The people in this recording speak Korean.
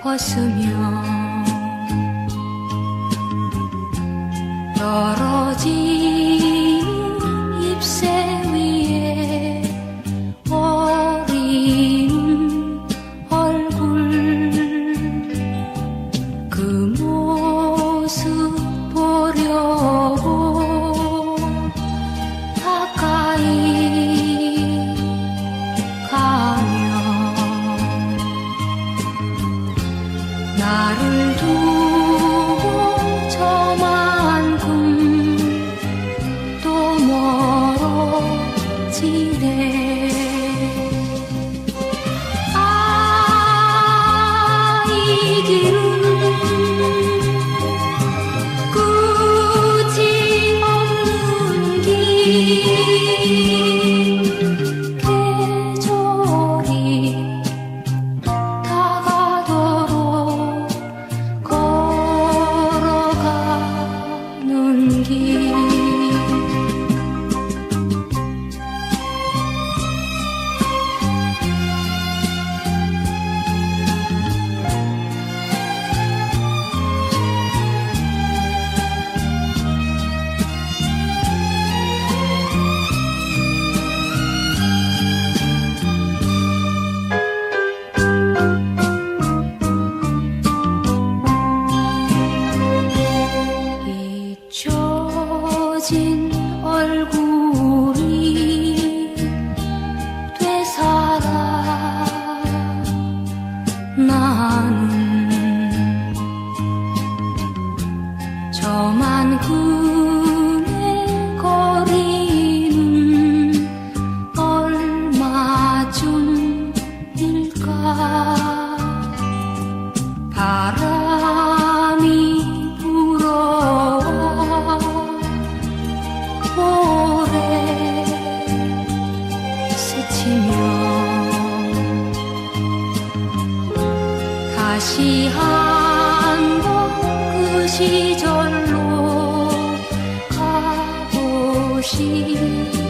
벗으면 나를 도 一一种 지워진 얼굴이 되살아 나는 저만 그 다시 한 번 그 시절로 가고 싶